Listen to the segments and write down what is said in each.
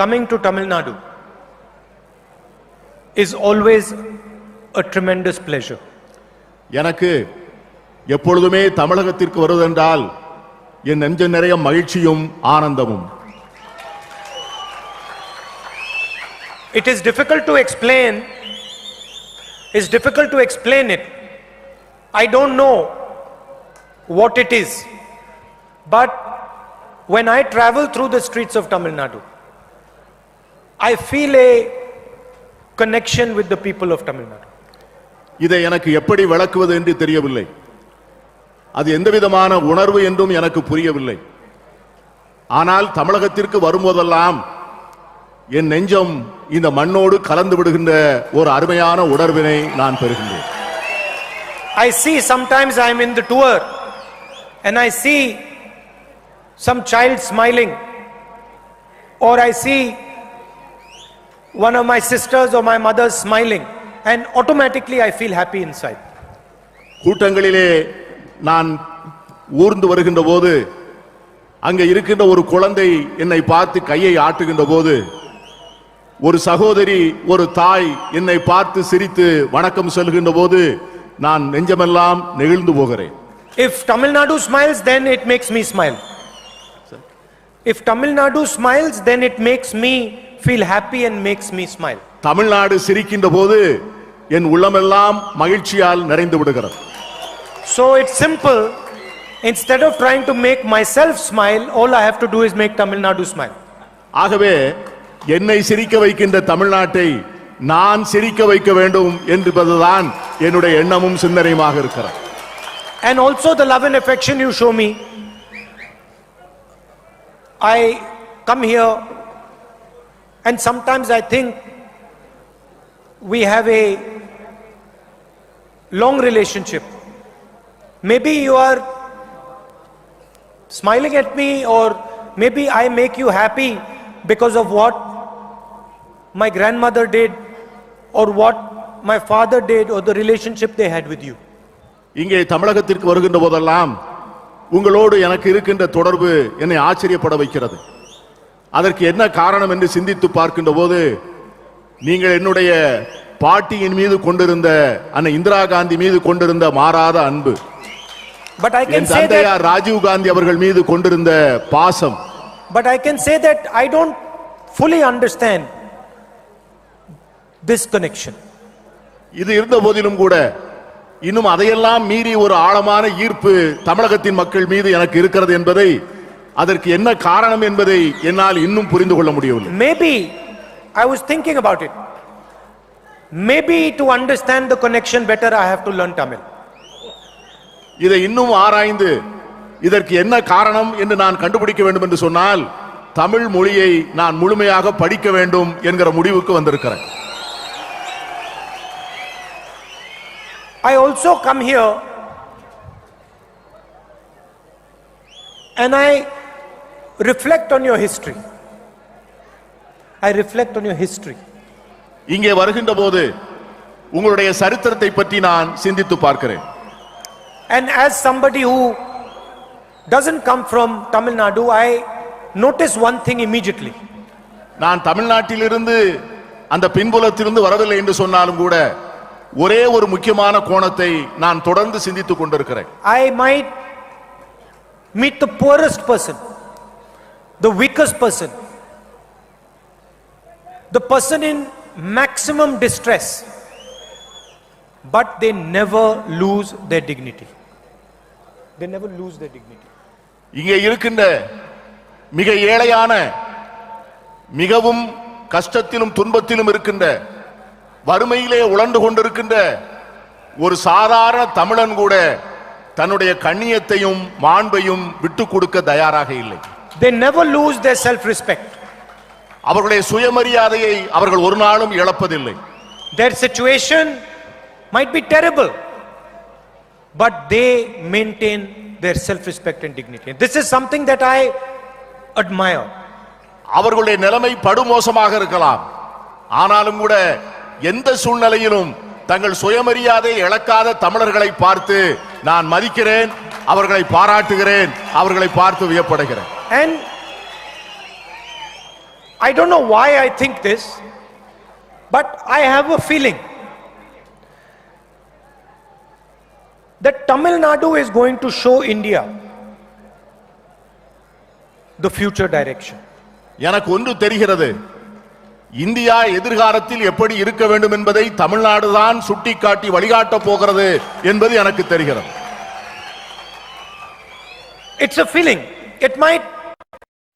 coming to Tamil Nadu is always a tremendous pleasure. எனக்கு எப்பொழுதுமே தமிழகத்திற்கு வருவதென்றால் என் நெஞ்ச நிறைய மகிழ்ச்சியும் ஆனந்தமும் It is difficult to explain. It's difficult to explain it. I don't know what it is. But when I travel through the streets of Tamil Nadu, I feel a connection with the people of Tamil Nadu. இதை எனக்கு எப்படி விளக்குவது என்று தெரியவில்லை. அது எந்த விதமான உணர்வு என்றும் எனக்கு புரியவில்லை. ஆனால் தமிழகத்திற்கு வரும்போதெல்லாம் என் நெஞ்சம் இந்த மண்ணோடு கலந்து விடுகின்ற ஒரு அருமையான உணர்வினை நான் பெறுகின்றேன். I see sometimes I'm in the tour and I see some child smiling, or I see one of my sisters or my mother smiling, and automatically I feel happy inside. கூட்டங்களிலே நான் ஊர்ந்து வருகின்ற போது அங்கே இருக்கின்ற ஒரு குழந்தை என்னை பார்த்து கையை ஆட்டுகின்ற போது ஒரு சகோதரி ஒரு தாய் என்னை பார்த்து சிரித்து வணக்கம் சொல்கின்ற போது நான் நெஞ்சமெல்லாம் நெகிழ்ந்து போகிறேன் If Tamil Nadu smiles, then it makes me smile. If Tamil Nadu smiles, then it makes me feel happy and makes me smile. Tamil Nadu சிரிக்கின்ற போது என் உள்ளமெல்லாம் மகிழ்ச்சியால் நிறைந்து விடுகிறது So it's simple. Instead of trying to make myself smile, all I have to do is make Tamil Nadu smile. ஆகவே என்னை சிரிக்க வைக்கின்ற தமிழ்நாட்டை நான் சிரிக்க வைக்க வேண்டும் என்பதுதான் என்னுடைய எண்ணமும் சிந்தனையுமாக இருக்கிறது And also the love and affection you show me. I come here and sometimes I think we have a long relationship. Maybe you are smiling at me or maybe I make you happy because of what my grandmother did or what my father did or the relationship they had with you. இங்கே தமிழகத்திற்கு வருகின்ற போதெல்லாம் உங்களோடு எனக்கு இருக்கின்ற தொடர்பு என்னை ஆச்சரியப்பட வைக்கிறது அதற்கு என்ன காரணம் என்று சிந்தித்து பார்க்கின்ற போது நீங்கள் என்னுடைய பாட்டியின் மீது கொண்டிருந்த அன்னை இந்திரா காந்தி மீது கொண்டிருந்த மாறாத அன்பு என் தந்தையார் ராஜீவ் காந்தி அவர்கள் மீது கொண்டிருந்த பாசம் But I can say that I don't fully understand this connection. இது இருந்த போதிலும் கூட இன்னும் அதையெல்லாம் மீறி ஒரு ஆழமான ஈர்ப்பு தமிழகத்தின் மக்கள் மீது எனக்கு இருக்கிறது என்பதை அதற்கு என்ன காரணம் என்பதை என்னால் இன்னும் புரிந்து கொள்ள முடியவில்லை Maybe, I was thinking about it. Maybe to understand the connection better, I have to learn Tamil. இதை இன்னும் ஆராய்ந்து இதற்கு என்ன காரணம் என்று நான் கண்டுபிடிக்க வேண்டும் என்று சொன்னால் தமிழ் மொழியை நான் முழுமையாக படிக்க வேண்டும் என்கிற முடிவுக்கு வந்திருக்கிறேன் I also come here and I reflect on your history. I reflect on your history. இங்கே வருகின்ற போது உங்களுடைய சரித்திரத்தை பற்றி நான் சிந்தித்து பார்க்கிறேன் And as somebody who doesn't come from Tamil Nadu, I notice one thing immediately. நான் தமிழ்நாட்டிலிருந்து அந்த பின்புலத்திலிருந்து வரவில்லை என்று சொன்னாலும் கூட ஒரே ஒரு முக்கியமான கோணத்தை நான் தொடர்ந்து சிந்தித்துக் கொண்டிருக்கிறேன் I might meet the poorest person, the weakest person, the person in maximum distress, but they never lose their dignity. They never lose their dignity. இங்கே இருக்கின்ற மிக ஏழையான மிகவும் கஷ்டத்திலும் துன்பத்திலும் இருக்கின்ற வறுமையிலே உழண்டு கொண்டிருக்கின்ற ஒரு சாதாரண தமிழன் கூட தன்னுடைய கண்ணியத்தையும் மாண்பையும் விட்டு கொடுக்க தயாராக இல்லை They never lose their self respect. அவர்களுடைய சுயமரியாதையை அவர்கள் ஒரு நாளும் இழப்பதில்லை Their situation might be terrible, but they maintain their self respect and dignity. And this is something that I admire. அவர்களுடைய நிலைமை படுமோசமாக இருக்கலாம் ஆனாலும் கூட எந்த சூழ்நிலையிலும் தங்கள் சுயமரியாதை இழக்காத தமிழர்களை பார்த்து நான் மதிக்கிறேன் அவர்களை பாராட்டுகிறேன் அவர்களை பார்த்து வியப்படுகிறேன் And I don't know why I think this, but I have a feeling that Tamil Nadu is going to show India the future direction. எனக்கு ஒன்று தெரிகிறது இந்தியா எதிர்காலத்தில் எப்படி இருக்க வேண்டும் என்பதை தமிழ்நாடுதான் சுட்டிக்காட்டி வழிகாட்டப் போகிறது என்பது எனக்கு தெரிகிறது It's a feeling. It might,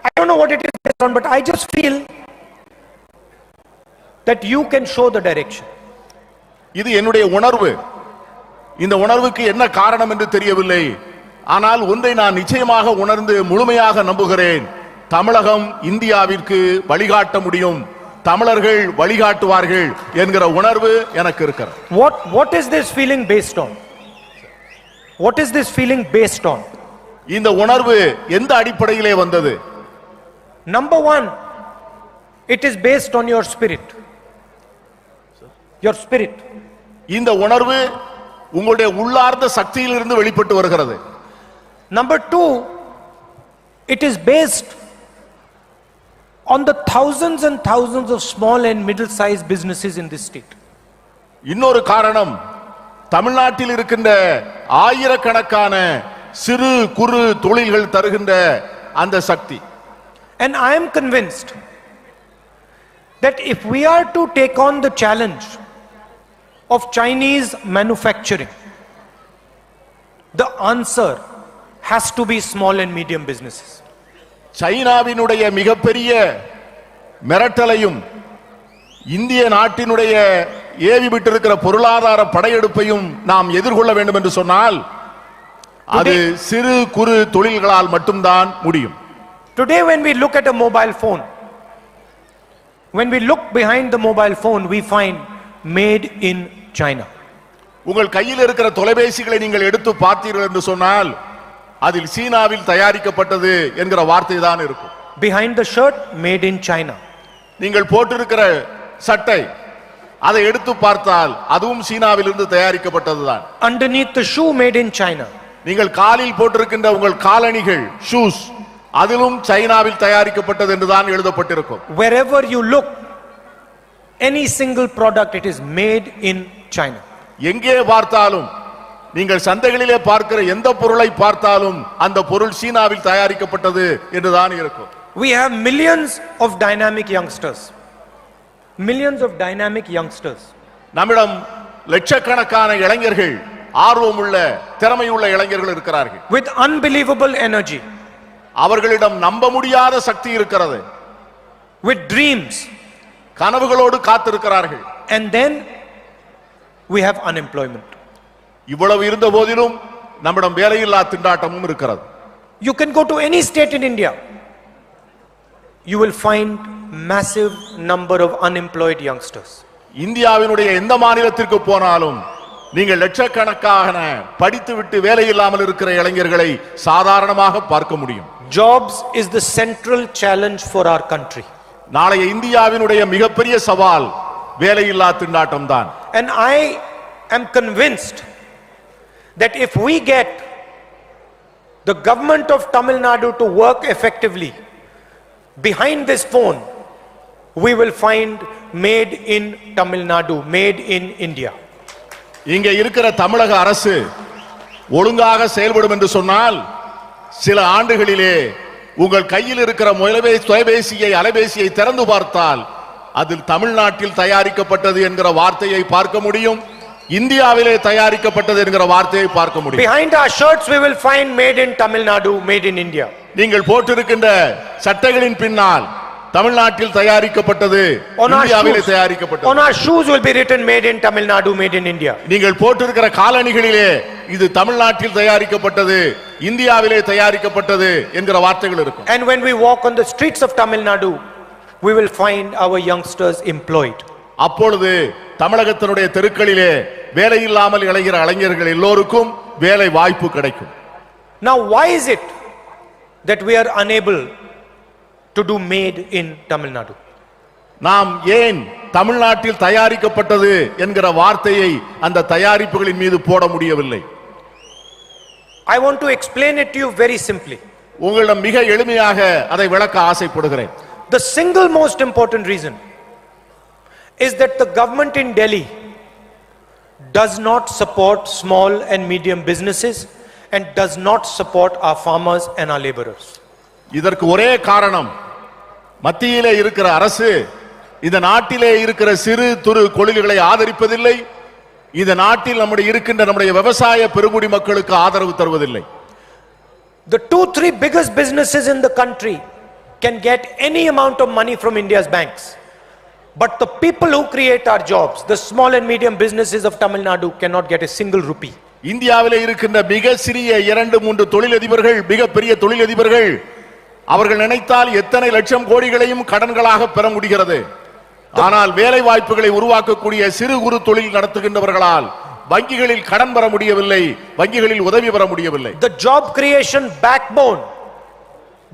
I don't know what it is based on, but I just feel that you can show the direction. இது என்னுடைய உணர்வு இந்த உணர்வுக்கு என்ன காரணம் என்று தெரியவில்லை ஆனால் ஒன்றை நான் நிச்சயமாக உணர்ந்து முழுமையாக நம்புகிறேன் தமிழகம் இந்தியாவிற்கு வழிகாட்ட முடியும் தமிழர்கள் வழிகாட்டுவார்கள் என்கிற உணர்வு எனக்கு இருக்கிறது What, what is this feeling based on? What is this feeling based on? இந்த உணர்வு எந்த அடிப்படையிலே வந்தது Number one, it is based on your spirit. Your spirit. இந்த உணர்வு உங்களுடைய உள்ளார்ந்த சக்தியிலிருந்து வெளிப்பட்டு வருகிறது Number two, it is based on the thousands and thousands of small and middle-sized businesses in this state. இன்னொரு காரணம் தமிழ்நாட்டில் இருக்கின்ற ஆயிரக்கணக்கான சிறு குறு தொழில்கள் தருகின்ற அந்த சக்தி And I am convinced that if we are to take on the challenge of Chinese manufacturing, the answer has to be small and medium businesses. சைனாவினுடைய மிகப்பெரிய மிரட்டலையும் இந்திய நாட்டினுடைய ஏவி விட்டிருக்கிற பொருளாதார படையெடுப்பையும் நாம் எதிர்கொள்ள வேண்டும் என்று சொன்னால் அது சிறு குறு தொழில்களால் மட்டும்தான் முடியும் Today, when we look at a mobile phone, when we look behind the mobile phone, we find made in China. உங்கள் கையில் இருக்கிற தொலைபேசிகளை நீங்கள் எடுத்து பார்த்தீர்கள் என்று சொன்னால் அதில் சீனாவில் தயாரிக்கப்பட்டது என்கிற வார்த்தை தான் இருக்கும் Behind the shirt, made in China. நீங்கள் போட்டிருக்கிற சட்டை அதை எடுத்து பார்த்தால் அதுவும் சீனாவிலிருந்து தயாரிக்கப்பட்டதுதான் Underneath the shoe, made in China. நீங்கள் காலில் போட்டிருக்கின்ற உங்கள் காலணிகள் ஷூஸ் அதிலும் சைனாவில் தயாரிக்கப்பட்டது என்றுதான் எழுதப்பட்டிருக்கும் Wherever you look, any single product, it is made in China. எங்கே பார்த்தாலும் நீங்கள் சந்தைகளிலே பார்க்கிற எந்த பொருளை பார்த்தாலும் அந்த பொருள் சீனாவில் தயாரிக்கப்பட்டது என்றுதான் இருக்கும் We have millions of dynamic youngsters. Millions of dynamic youngsters. நம்மிடம் லட்சக்கணக்கான இளைஞர்கள் ஆர்வமுள்ள திறமையுள்ள இளைஞர்கள் இருக்கிறார்கள் with unbelievable energy, அவர்களிடம் நம்ப முடியாத சக்தி இருக்கிறது with dreams, கனவுகளோடு காத்திருக்கிறார்கள் and then we have unemployment. இவ்வளவு இருந்த போதிலும் நம்மிடம் வேலையில்லா திண்டாட்டமும் இருக்கிறது You can go to any state in India. You will find massive number of unemployed youngsters. இந்தியாவினுடைய எந்த மாநிலத்திற்கு போனாலும் நீங்கள் லட்சக்கணக்கான படித்துவிட்டு வேலை இல்லாமல் இருக்கிற இளைஞர்களை சாதாரணமாக பார்க்க முடியும் Jobs is the central challenge for our country. நாளைய இந்தியாவினுடைய மிகப்பெரிய சவால் வேலையில்லா திண்டாட்டம் தான் And I am convinced that if we get the government of Tamil Nadu to work effectively, behind this phone, we will find made in Tamil Nadu, made in India. இங்கே இருக்கிற தமிழக அரசு ஒழுங்காக செயல்படும் என்று சொன்னால் சில ஆண்டுகளிலே உங்கள் கையில் இருக்கிற முயலவே தொலைபேசியை அலைபேசியை திறந்து பார்த்தால் அதில் தமிழ்நாட்டில் தயாரிக்கப்பட்டது என்கிற வார்த்தையை பார்க்க முடியும் இந்தியாவிலே தயாரிக்கப்பட்டது என்கிற வார்த்தையை பார்க்க முடியும் Behind our shirts, we will find made in Tamil Nadu, made in India. நீங்கள் போட்டிருக்கின்ற சட்டைகளின் பின்னால் தமிழ்நாட்டில் தயாரிக்கப்பட்டது இந்தியாவிலே தயாரிக்கப்பட்டது on our shoes will be written made in Tamil Nadu, made in India. நீங்கள் போட்டிருக்கிற காலணிகளிலே இது தமிழ்நாட்டில் தயாரிக்கப்பட்டது இந்தியாவிலே தயாரிக்கப்பட்டது என்கிற வார்த்தைகள் இருக்கும் And when we walk on the streets of Tamil Nadu, we will find our youngsters employed. அப்பொழுது தமிழகத்தினுடைய தெருக்களிலே வேலை இல்லாமல் இளைஞர் இளைஞர்கள் எல்லோருக்கும் வேலை வாய்ப்பு கிடைக்கும் Now, why is it that we are unable to do made in Tamil Nadu? நாம் ஏன் தமிழ்நாட்டில் தயாரிக்கப்பட்டது என்கிற வார்த்தையை அந்த தயாரிப்புகளின் மீது போட முடியவில்லை I want to explain it to you very simply. உங்களிடம் மிக எளிமையாக அதை விளக்க ஆசைப்படுகிறேன் The single most important reason is that the government in Delhi does not support small and medium businesses and does not support our farmers and our laborers. இதற்கு ஒரே காரணம் மத்தியிலே இருக்கிற அரசு இந்த நாட்டிலே இருக்கிற சிறு துரு தொழில்களை ஆதரிப்பதில்லை இந்த நாட்டில் நம்முடைய இருக்கின்ற நம்முடைய விவசாய பெருங்குடி மக்களுக்கு ஆதரவு தருவதில்லை The two, three biggest businesses in the country can get any amount of money from India's banks. But the people who create our jobs, the small and medium businesses of Tamil Nadu cannot get a single rupee. இந்தியாவிலே இருக்கின்ற மிக சிறிய இரண்டு மூன்று தொழிலதிபர்கள் மிகப்பெரிய தொழிலதிபர்கள் அவர்கள் நினைத்தால் எத்தனை லட்சம் கோடிகளையும் கடன்களாக பெற முடிகிறது. ஆனால் வேலை வாய்ப்புகளை உருவாக்கக்கூடிய சிறு குறு தொழில் நடத்துகின்றவர்களால் வங்கிகளில் கடன் பெற முடியவில்லை வங்கிகளில் உதவி பெற முடியவில்லை. The job creation backbone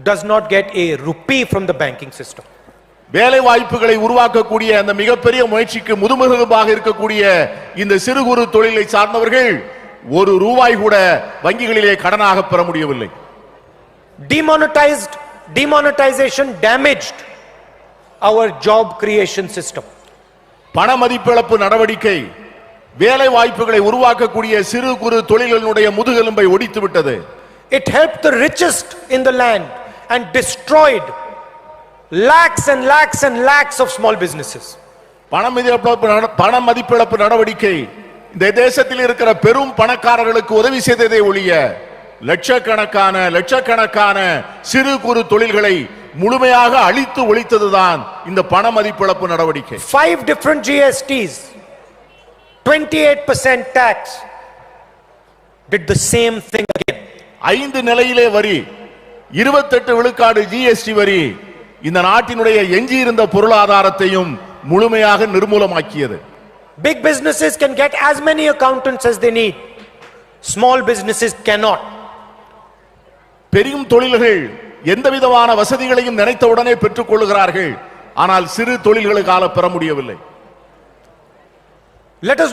does not get a rupee from the banking system. வேலை வாய்ப்புகளை உருவாக்கக்கூடிய அந்த மிகப்பெரிய முயற்சிக்கு முதுமுகமாக இருக்கக்கூடிய இந்த சிறு குறு தொழிலை சார்ந்தவர்கள் ஒரு ரூபாய் கூட வங்கிகளிலே கடனாக பெற முடியவில்லை. Demonetized, demonetization damaged our job creation system. பண மதிப்பிழப்பு நடவடிக்கை வேலை வாய்ப்புகளை உருவாக்கக்கூடிய சிறு குறு தொழில்களுடைய முதுகெலும்பை ஒடித்து விட்டது It helped the richest in the land and destroyed lakhs and lakhs and lakhs of small businesses. பண மதிப்பிழப்பு பண மதிப்பிழப்பு நடவடிக்கை இந்த தேசத்தில் இருக்கிற பெரும் பணக்காரர்களுக்கு உதவி செய்ததே ஒழிய லட்சக்கணக்கான லட்சக்கணக்கான சிறு குறு தொழில்களை முழுமையாக அழித்து ஒழித்ததுதான் இந்த பண மதிப்பிழப்பு நடவடிக்கை Five different GSTs, 28% tax, did the same thing again. ஐந்து நிலையிலே வரி இருபத்தெட்டு விழுக்காடு ஜிஎஸ்டி வரி இந்த நாட்டினுடைய எஞ்சியிருந்த பொருளாதாரத்தையும் முழுமையாக நிர்மூலமாக்கியது Big businesses can get as many accountants as they need. Small businesses cannot. பெரும் தொழில்கள் எந்த விதமான வசதிகளையும் நினைத்தவுடனே பெற்றுக் கொள்ளுகிறார்கள் ஆனால் சிறு தொழில்களுக்கால பெற முடியவில்லை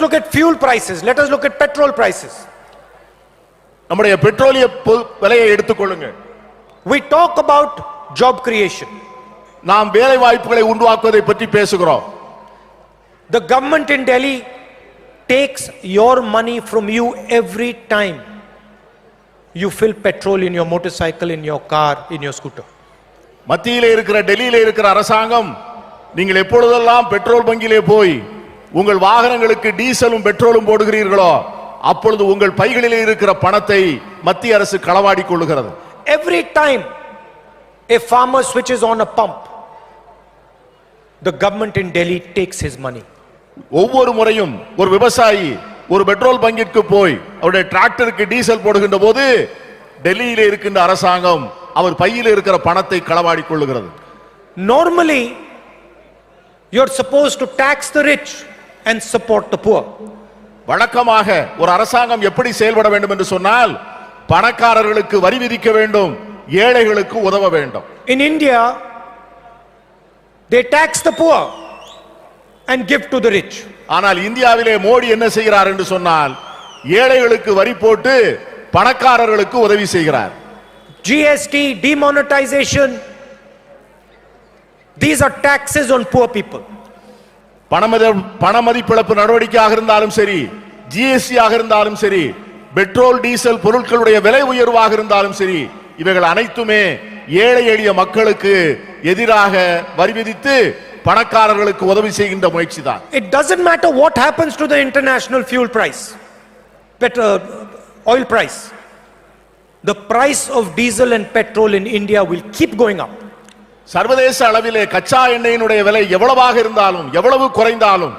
look at fuel prices. Let us look at petrol prices. நம்முடைய பெட்ரோலிய விலையை எடுத்துக்கொள்ளுங்க We talk about job creation. நாம் வேலை வாய்ப்புகளை உருவாக்குவதை பற்றி பேசுகிறோம் The government in Delhi takes your money from you every time you fill petrol in your motorcycle, in your car, in your scooter. மத்தியிலே இருக்கிற டெல்லியிலே இருக்கிற அரசாங்கம் நீங்கள் எப்பொழுதெல்லாம் பெட்ரோல் பங்கிலே போய் உங்கள் வாகனங்களுக்கு டீசலும் பெட்ரோலும் போடுகிறீர்களோ அப்பொழுது உங்கள் பைகளிலே இருக்கிற பணத்தை மத்திய அரசு களவாடி கொள்ளுகிறது Every time a farmer switches on a pump, the government in Delhi takes his money. ஒவ்வொரு முறையும் ஒரு விவசாயி ஒரு பெட்ரோல் பங்கிற்கு போய் அவருடைய டிராக்டருக்கு டீசல் போடுகின்ற போது டெல்லியிலே இருக்கின்ற அரசாங்கம் அவர் பையில் இருக்கிற பணத்தை களவாடி கொள்ளுகிறது Normally, you're supposed to tax the rich and support the poor. வழக்கமாக ஒரு அரசாங்கம் எப்படி செயல்பட வேண்டும் என்று சொன்னால் பணக்காரர்களுக்கு வரி விதிக்க வேண்டும் ஏழைகளுக்கு உதவ வேண்டும். In India, they tax the poor. And give to the rich. ஆனால் இந்தியாவிலே மோடி என்ன செய்கிறார் என்று சொன்னால் ஏழைகளுக்கு வரி போட்டு பணக்காரர்களுக்கு உதவி செய்கிறார் GST, demonetization, these are taxes on poor people. பணமதி பண மதிப்பிழப்பு நடவடிக்கையாக இருந்தாலும் சரி ஜிஎஸ்டி ஆக இருந்தாலும் சரி பெட்ரோல் டீசல் பொருட்களுடைய விலை உயர்வாக இருந்தாலும் சரி இவைகள் அனைத்துமே ஏழை எளிய மக்களுக்கு எதிராக வரி விதித்து பணக்காரர்களுக்கு உதவி செய்கின்ற முயற்சி தான் It doesn't matter what happens to the international fuel price, petrol, oil price. The price of diesel and petrol in India will keep going up. சர்வதேச அளவிலே கச்சா எண்ணெயினுடைய விலை எவ்வளவாக இருந்தாலும் எவ்வளவு குறைந்தாலும்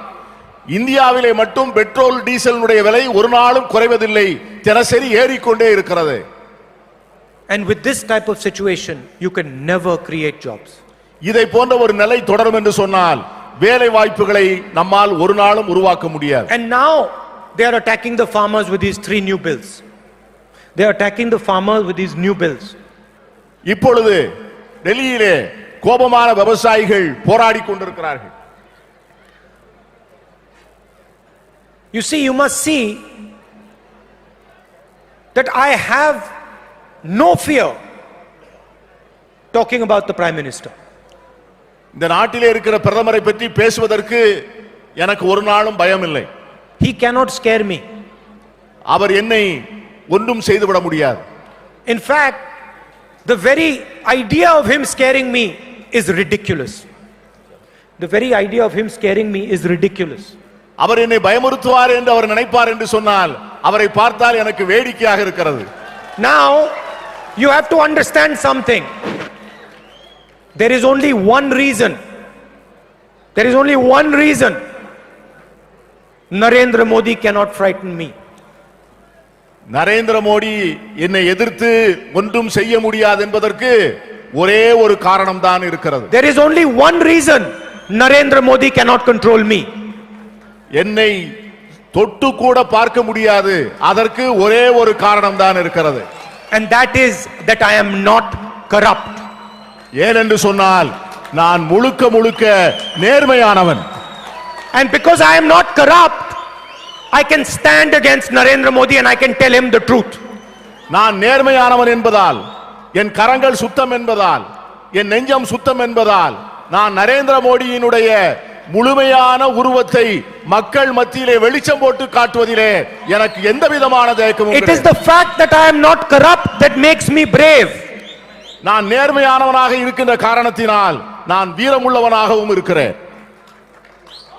இந்தியாவிலே மட்டும் பெட்ரோல் டீசலினுடைய விலை ஒரு நாளும் குறைவதில்லை தினசரி ஏறிக்கொண்டே இருக்கிறது And with this type of situation, you can never create jobs. இதை போன்ற ஒரு நிலை தொடரும் என்று சொன்னால் வேலை வாய்ப்புகளை நம்மால் ஒரு நாளும் உருவாக்க முடியாது And now they are attacking the farmers with these three new bills. They are attacking the farmers with these new bills. இப்பொழுது டெல்லியிலே கோபமான விவசாயிகள் போராடி கொண்டிருக்கிறார்கள் You see, you must see that I have no fear talking about the Prime Minister. இந்த நாட்டிலே இருக்கிற பிரதமரை பற்றி பேசுவதற்கு எனக்கு ஒரு நாளும் பயம் இல்லை He cannot scare me. அவர் என்னை ஒன்றும் செய்துவிட முடியாது In fact, the very idea of him scaring me is ridiculous. The very idea of him scaring me is ridiculous. அவர் என்னை பயமுறுத்துவார் என்று அவர் நினைப்பார் என்று சொன்னால் அவரை பார்த்தால் எனக்கு வேடிக்கையாக இருக்கிறது Now, you have to understand something. There is only one reason. There is only one reason. Narendra Modi cannot frighten me. Narendra Modi என்னை எதிர்த்து ஒன்றும் செய்ய முடியாது என்பதற்கு ஒரே ஒரு காரணம் தான் இருக்கிறது There is only one reason Narendra Modi cannot control me. என்னை தொட்டு கூட பார்க்க முடியாது அதற்கு ஒரே ஒரு காரணம் தான் இருக்கிறது And that is that I am not corrupt. ஏனென்று சொன்னால் நான் முழுக்க முழுக்க நேர்மையானவன் And because I am not corrupt, I can stand against Narendra Modi and I can tell him the truth. நான் நேர்மையானவன் என்பதால் என் கரங்கள் சுத்தம் என்பதால் என் நெஞ்சம் சுத்தம் என்பதால் நான் நரேந்திர மோடியினுடைய முழுமையான உருவத்தை மக்கள் மத்தியிலே வெளிச்சம் போட்டு காட்டுவதிலே எனக்கு எந்த விதமான தயக்கமும் It is கிடையாது. the fact that I am not corrupt that makes me brave. நான் நேர்மையானவனாக இருக்கின்ற காரணத்தினால் நான் வீரமுள்ளவனாகவும் இருக்கிறேன்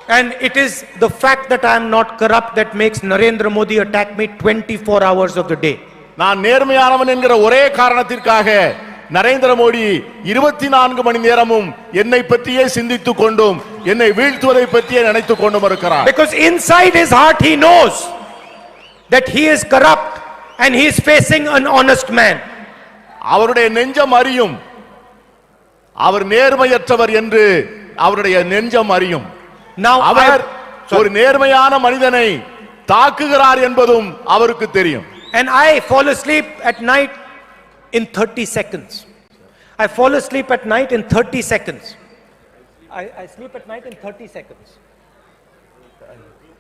And it is the fact that I am not corrupt that makes Narendra Modi attack me 24 hours of the day. நான் நேர்மையானவன் என்கிற ஒரே காரணத்திற்காக நரேந்திர மோடி இருபத்தி நான்கு மணி நேரமும் என்னை பற்றியே சிந்தித்துக் கொண்டும் என்னை வீழ்த்துவதை பற்றியே நினைத்துக் கொண்டும் இருக்கிறார் Because inside his heart he knows that he is corrupt and he is facing an honest man. அவருடைய நெஞ்சம் அறியும் அவர் நேர்மையற்றவர் என்று அவருடைய நெஞ்சம் அறியும் அவர் ஒரு நேர்மையான மனிதனை தாக்குகிறார் என்பதும் அவருக்கு தெரியும் and I fall asleep at night in 30 seconds. I fall asleep at night in 30 seconds. I, I sleep at night in 30 seconds.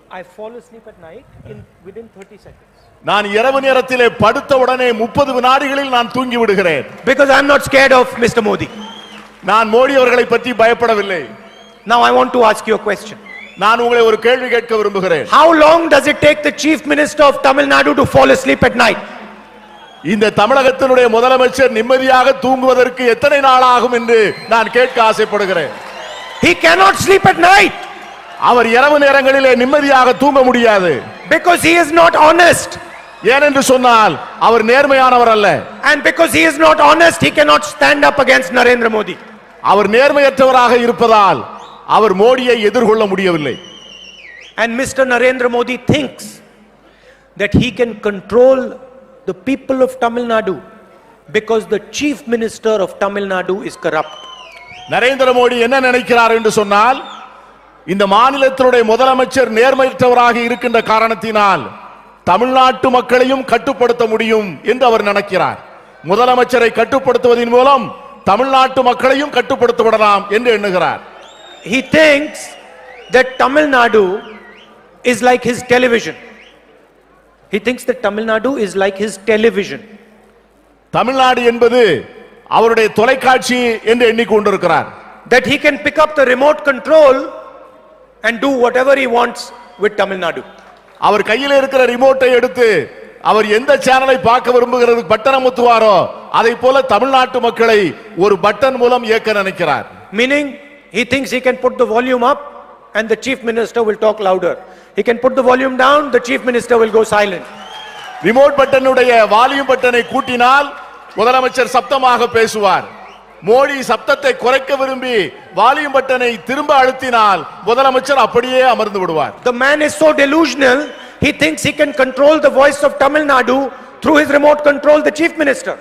I fall asleep at night in within 30 seconds. நான் இரவு நேரத்திலே படுத்த உடனே முப்பது வினாடிகளில் நான் தூங்கி விடுகிறேன் Because I'm not scared of Mr. Modi. நான் மோடி அவர்களை பற்றி பயப்படவில்லை Now I want to ask you a question. நான் உங்களை ஒரு கேள்வி கேட்க விரும்புகிறேன் How long does it take the chief minister of Tamil Nadu to fall asleep at night? இந்த தமிழகத்தினுடைய முதலமைச்சர் நிம்மதியாக தூங்குவதற்கு எத்தனை நாள் ஆகும் என்று நான் கேட்க ஆசைப்படுகிறேன் He cannot sleep at night அவர் இரவு நேரங்களிலே நிம்மதியாக தூங்க முடியாது because he is not honest. ஏனென்று சொன்னால் அவர் நேர்மையானவர் அல்ல And because he is not honest, he cannot stand up against Narendra Modi. அவர் நேர்மையற்றவராக இருப்பதால் அவர் மோடியை எதிர்கொள்ள முடியவில்லை And Mr. Narendra Modi thinks that he can control the people of Tamil Nadu because the chief minister of Tamil Nadu is corrupt. Narendra Modi என்ன நினைக்கிறார் என்று சொன்னால் இந்த மாநிலத்தினுடைய முதலமைச்சர் நேர்மையற்றவராக இருக்கின்ற காரணத்தினால் தமிழ்நாட்டு மக்களையும் கட்டுப்படுத்த முடியும் என்று அவர் நினைக்கிறார் முதலமைச்சரை கட்டுப்படுத்துவதன் மூலம் தமிழ்நாட்டு மக்களையும் கட்டுப்படுத்த விடலாம் என்று எண்ணுகிறார் He thinks that Tamil Nadu is like his television. He thinks that Tamil Nadu is like his television. Tamil Nadu என்பது அவருடைய தொலைக்காட்சி என்று எண்ணிக்கொண்டிருக்கிறார் That he can pick up the remote control and do whatever he wants with Tamil Nadu. அவர் கையில் இருக்கிற ரிமோட்டை எடுத்து அவர் எந்த சேனலை பார்க்க விரும்புகிறது பட்டன் அமுத்துவாரோ அதை போல தமிழ்நாட்டு மக்களை ஒரு பட்டன் மூலம் இயக்க நினைக்கிறார் Meaning, he thinks he can put the volume up and the chief minister will talk louder. He can put the volume down, the chief minister will go silent. Remote பட்டனுடைய volume பட்டனை கூட்டினால் முதலமைச்சர் சப்தமாக பேசுவார் மோடி சப்தத்தை குறைக்க விரும்பி வால்யூம் பட்டனை திரும்ப அழுத்தினால் முதலமைச்சர் அப்படியே அமர்ந்து விடுவார் The man is so delusional, he thinks he can control the voice of Tamil Nadu through his remote control, the chief minister.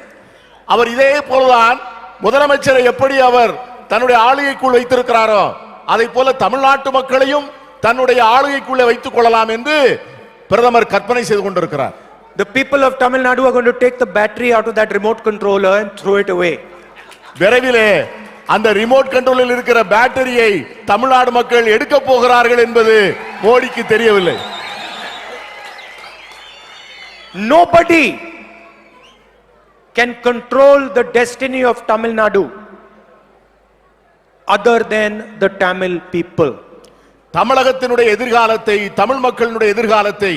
அவர் இதே போலதான் முதலமைச்சரை எப்படி அவர் தன்னுடைய ஆளுகைக்குள் வைத்திருக்கிறாரோ அதை போல தமிழ்நாட்டு மக்களையும் தன்னுடைய ஆளுகைக்குள்ளே வைத்துக் கொள்ளலாம் என்று பிரதமர் கற்பனை செய்து கொண்டிருக்கிறார் The people of Tamil Nadu are going to take the battery out of that remote controller and throw it away. விரைவிலே அந்த ரிமோட் கண்ட்ரோலில் இருக்கிற பேட்டரியை தமிழ்நாடு மக்கள் எடுக்க போகிறார்கள் என்பது மோடிக்கு தெரியவில்லை Nobody can control the destiny of Tamil Nadu other than the Tamil people. தமிழகத்தினுடைய எதிர்காலத்தை தமிழ் மக்களினுடைய எதிர்காலத்தை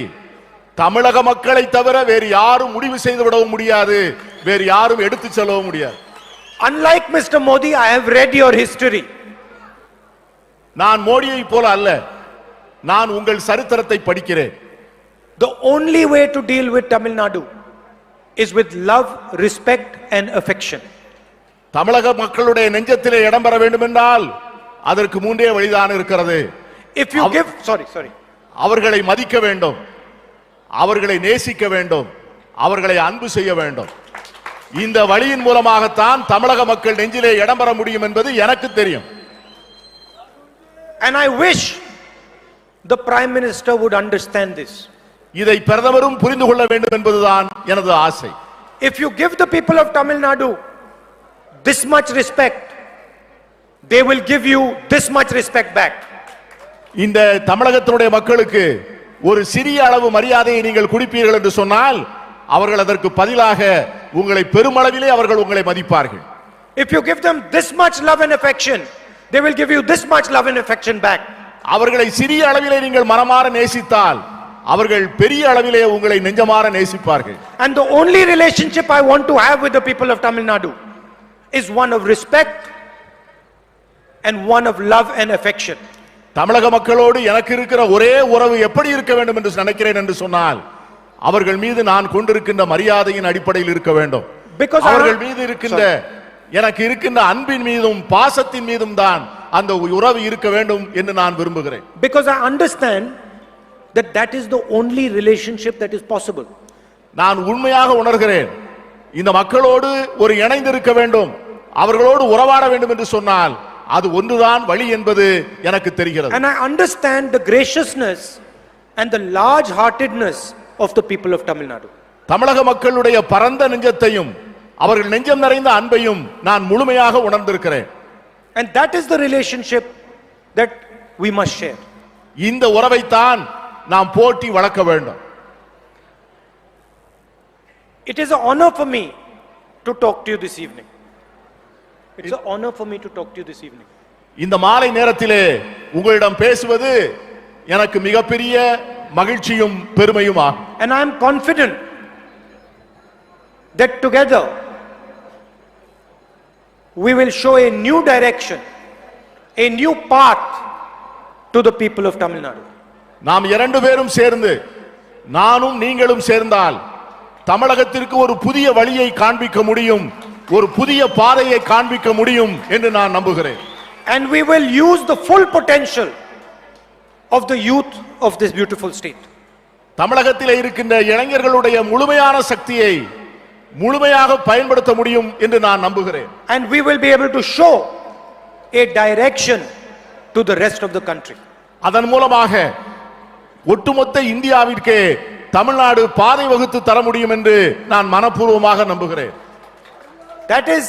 தமிழக மக்களை தவிர வேறு யாரும் முடிவு செய்து விடவும் முடியாது வேறு யாரும் எடுத்துச் செல்லவும் முடியாது Unlike Mr. Modi, I have read your history. நான் மோடியை போல அல்ல நான் உங்கள் சரித்திரத்தை படிக்கிறேன் The only way to deal with Tamil Nadu is with love, respect, and affection. தமிழக மக்களுடைய நெஞ்சத்திலே இடம் பெற வேண்டும் என்றால் அதற்கு மூன்றே வழிதான் இருக்கிறது If you Av- give, sorry, sorry. அவர்களை மதிக்க வேண்டும் அவர்களை நேசிக்க வேண்டும் அவர்களை அன்பு செய்ய வேண்டும் இந்த வழியின் மூலமாகத்தான் தமிழக மக்கள் நெஞ்சிலே இடம் பெற முடியும் என்பது எனக்கு தெரியும் And I wish the Prime Minister would understand this. இதை பிரதமரும் புரிந்து கொள்ள வேண்டும் என்பதுதான் எனது ஆசை If you give the people of Tamil Nadu this much respect, they will give you this much respect back. இந்த தமிழகத்தினுடைய மக்களுக்கு ஒரு சிறிய அளவு மரியாதையை நீங்கள் குடிப்பீர்கள் என்று சொன்னால் அவர்கள் அதற்கு பதிலாக உங்களை பெருமளவிலே அவர்கள் உங்களை மதிப்பார்கள் If you give them this much love and affection, they will give you this much love and affection back. அவர்களை சிறிய அளவிலே நீங்கள் மனமாற நேசித்தால் அவர்கள் பெரிய அளவிலே உங்களை நெஞ்சமாற நேசிப்பார்கள் And the only relationship I want to have with the people of Tamil Nadu is one of respect and one of love and affection. தமிழக மக்களோடு எனக்கு இருக்கிற ஒரே உறவு எப்படி இருக்க வேண்டும் என்று நினைக்கிறேன் என்று சொன்னால் அவர்கள் மீது நான் கொண்டிருக்கின்ற மரியாதையின் அடிப்படையில் இருக்க வேண்டும். I- அவர்கள் மீது இருக்கின்ற எனக்கு இருக்கின்ற அன்பின் மீதும் பாசத்தின் மீதும் தான் அந்த உறவு இருக்க வேண்டும் என்று நான் விரும்புகிறேன். Because I understand that that is the only relationship that is possible. நான் உண்மையாக உணர்கிறேன். இந்த மக்களோடு ஒரு இணைந்திருக்க வேண்டும். அவர்களோடு உறவாட வேண்டும் என்று சொன்னால் அது ஒன்றுதான் வழி என்பது எனக்கு தெரிகிறது. And I understand the graciousness and the large heartedness of the people of Tamil Nadu. தமிழக மக்களுடைய பரந்த நெஞ்சத்தையும் அவர்கள் நெஞ்சம் நிறைந்த அன்பையும் நான் முழுமையாக உணர்ந்திருக்கிறேன் And that is the relationship that we must share. இந்த உறவைத்தான் நாம் போட்டி வளர்க்க வேண்டும் It is an honor for me to talk to you this evening. It's an honor for me to talk to you this evening. இந்த மாலை நேரத்திலே உங்களிடம் பேசுவது எனக்கு மிகப்பெரிய மகிழ்ச்சியும் பெருமையும் ஆகும் And I am confident that together we will show a new direction, a new path to the people of Tamil Nadu. நாம் இரண்டு பேரும் சேர்ந்து நானும் நீங்களும் சேர்ந்தால் தமிழகத்திற்கு ஒரு புதிய வழியை காண்பிக்க முடியும் ஒரு புதிய பாதையை காண்பிக்க முடியும் என்று நான் நம்புகிறேன் And we will use the full potential of the youth of this beautiful state. தமிழகத்திலே இருக்கின்ற இளைஞர்களுடைய முழுமையான சக்தியை முழுமையாக பயன்படுத்த முடியும் என்று நான் நம்புகிறேன் And we will be able to show a direction to the rest of the country. அதன் மூலமாக ஒட்டுமொத்த இந்தியாவிற்கே தமிழ்நாடு பாதை வகுத்து தர முடியும் என்று நான் மனப்பூர்வமாக நம்புகிறேன் That is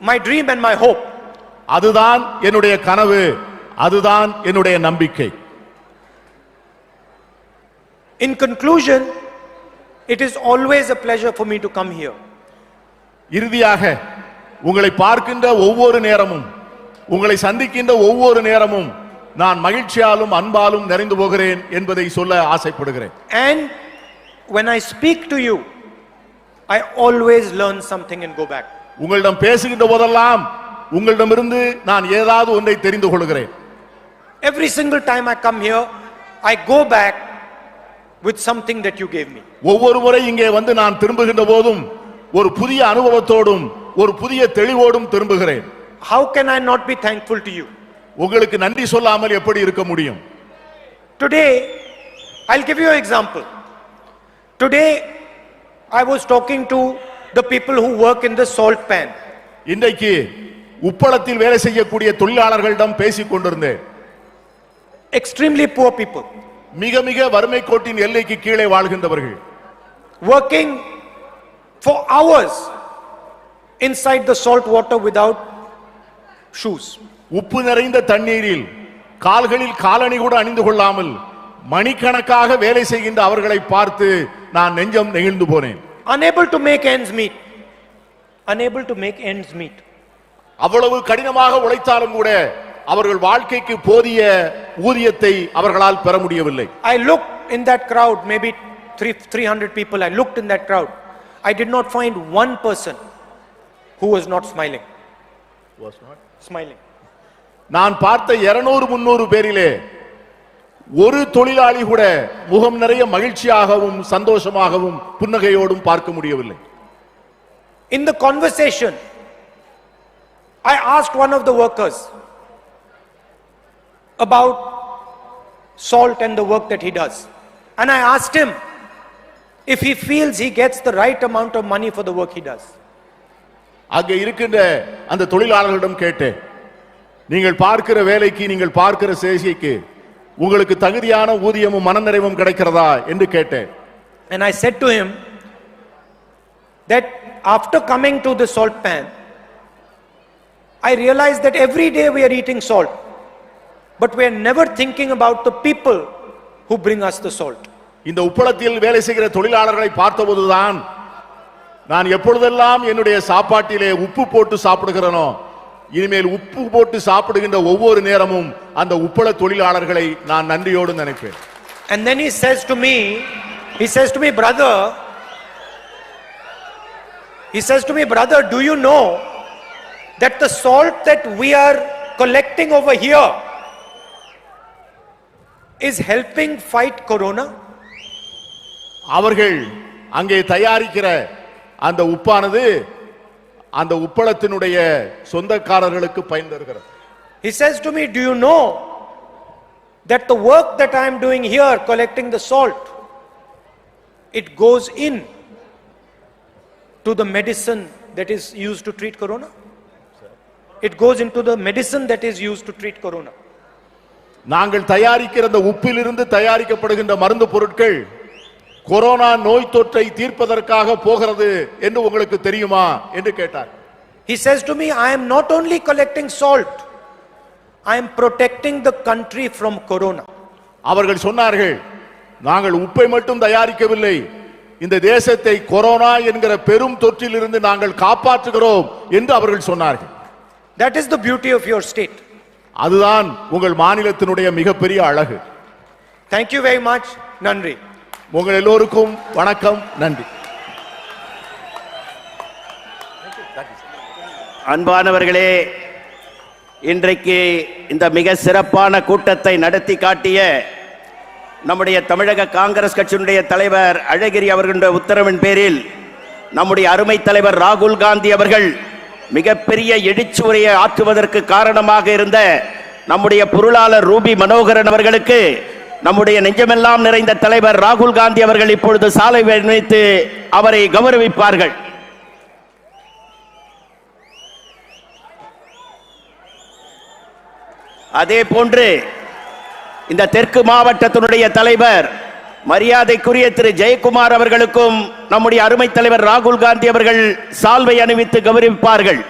my dream and my hope. அதுதான் என்னுடைய கனவு அதுதான் என்னுடைய நம்பிக்கை In conclusion, it is always a pleasure for me to come here. இறுதியாக உங்களை பார்க்கின்ற ஒவ்வொரு நேரமும் உங்களை சந்திக்கின்ற ஒவ்வொரு நேரமும் நான் மகிழ்ச்சியாலும் அன்பாலும் நிறைந்து போகிறேன் என்பதை சொல்ல ஆசைப்படுகிறேன் And when I speak to you, I always learn something and go back. உங்களிடம் பேசுகின்ற போதெல்லாம் உங்களிடமிருந்து நான் ஏதாவது ஒன்றை தெரிந்து கொள்கிறேன் Every single time I come here, I go back with something that you gave me. ஒவ்வொரு முறை இங்கே வந்து நான் திரும்புகின்ற போதும் ஒரு புதிய அனுபவத்தோடும் ஒரு புதிய தெளிவோடும் திரும்புகிறேன் How can I not be thankful to you? உங்களுக்கு நன்றி சொல்லாமல் எப்படி இருக்க முடியும் Today, I'll give you an example. Today, I was talking to the people who work in the salt pan. இன்றைக்கு உப்பளத்தில் வேலை செய்யக்கூடிய தொழிலாளர்களிடம் பேசிக் கொண்டிருந்தேன் Extremely poor people, மிக மிக வறுமை கோட்டின் எல்லைக்கு கீழே வாழ்கின்றவர்கள். Working for hours inside the salt water without shoes. உப்பு நிறைந்த தண்ணீரில் கால்களில் காலணி கூட அணிந்து கொள்ளாமல் மணிக்கணக்காக வேலை செய்கின்ற அவர்களை பார்த்து நான் நெஞ்சம் நெகிழ்ந்து போனேன். Unable to make ends meet. Unable to make ends meet. அவ்வளவு கடினமாக உழைத்தாலும் கூட அவர்கள் வாழ்க்கைக்கு போதிய ஊதியத்தை அவர்களால் பெற முடியவில்லை I looked in that crowd, maybe three, 300 people, I looked in that crowd. I did not find one person who was not smiling. Smiling. நான் பார்த்த 200 முன்னூறு பேரிலே ஒரு தொழிலாளி கூட முகம் நிறைய மகிழ்ச்சியாகவும் சந்தோஷமாகவும் புன்னகையோடும் பார்க்க முடியவில்லை In the conversation, I asked one of the workers about salt and the work that he does. And I asked him if he feels he gets the right amount of money for the work he does. அங்கே இருக்கின்ற அந்த தொழிலாளர்களிடம் கேட்டேன் நீங்கள் பார்க்கிற வேலைக்கு நீங்கள் பார்க்கிற சேசிக்கு உங்களுக்கு தகுதியான ஊதியமும் மனநிறைவும் கிடைக்கிறதா என்று கேட்டேன் And I said to him that after coming to the salt pan, I realized that every day we are eating salt, but we are never thinking about the people who bring us the salt. இந்த உப்பளத்தில் வேலை செய்கிற தொழிலாளர்களை பார்த்தபோதுதான் நான் எப்பொழுதெல்லாம் என்னுடைய சாப்பாட்டிலே உப்பு போட்டு சாப்பிடுகிறேனோ இனிமேல் உப்பு போட்டு சாப்பிடுகின்ற ஒவ்வொரு நேரமும் அந்த உப்பள தொழிலாளர்களை நான் நன்றியோடு நினைப்பேன் And then he says to me, he says to me, brother, he says to me, brother, do you know that the salt that we are collecting over here is helping fight corona? அவர்கள் அங்கே தயாரிக்கிற அந்த உப்பானது அந்த உப்பளத்தினுடைய சொந்தக்காரர்களுக்கு பயன் தருகிறது He says to me, do you know that the work that I am doing here, collecting the salt, it goes in to the medicine that is used to treat corona? It goes into the medicine that is used to treat corona. நாங்கள் தயாரிக்கிற அந்த உப்பிலிருந்து தயாரிக்கப்படுகின்ற மருந்து பொருட்கள் corona நோய் தொற்றை தீர்ப்பதற்காக போகிறது என்று உங்களுக்கு தெரியுமா என்று கேட்டார் He says to me, I am not only collecting salt, I am protecting the country from corona. அவர்கள் சொன்னார்கள் நாங்கள் உப்பை மட்டும் தயாரிக்கவில்லை இந்த தேசத்தை கொரோனா என்கிற பெரும் தொற்றிலிருந்து நாங்கள் காப்பாற்றுகிறோம் என்று அவர்கள் சொன்னார்கள் That is the beauty of your state. அதுதான் உங்கள் மாநிலத்தினுடைய மிகப்பெரிய அழகு. Thank you very much, Nandri. உங்கள் எல்லோருக்கும் வணக்கம். நன்றி. அன்பானவர்களே இன்றைக்கு இந்த மிக சிறப்பான கூட்டத்தை நடத்தி காட்டிய நம்முடைய தமிழக காங்கிரஸ் கட்சியினுடைய தலைவர் அழகிரி அவர்களுடைய உத்தரவின் பேரில் நம்முடைய அருமை தலைவர் ராகுல் காந்தி அவர்கள் மிகப்பெரிய எழுச்சுரையை ஆற்றுவதற்கு காரணமாக இருந்த நம்முடைய பொருளாளர் ரூபி மனோகரன் அவர்களுக்கு நம்முடைய நெஞ்சமெல்லாம் நிறைந்த தலைவர் ராகுல் காந்தி அவர்கள் இப்பொழுது சாலை வைத்து அவரை கௌரவிப்பார்கள். அதே போன்று இந்த தெற்கு மாவட்டத்தினுடைய தலைவர் மரியாதைக்குரிய திரு ஜெயக்குமார் அவர்களுக்கும் நம்முடைய அருமை தலைவர் ராகுல் காந்தி அவர்கள் சால்வை அணிவித்து கௌரவிப்பார்கள்.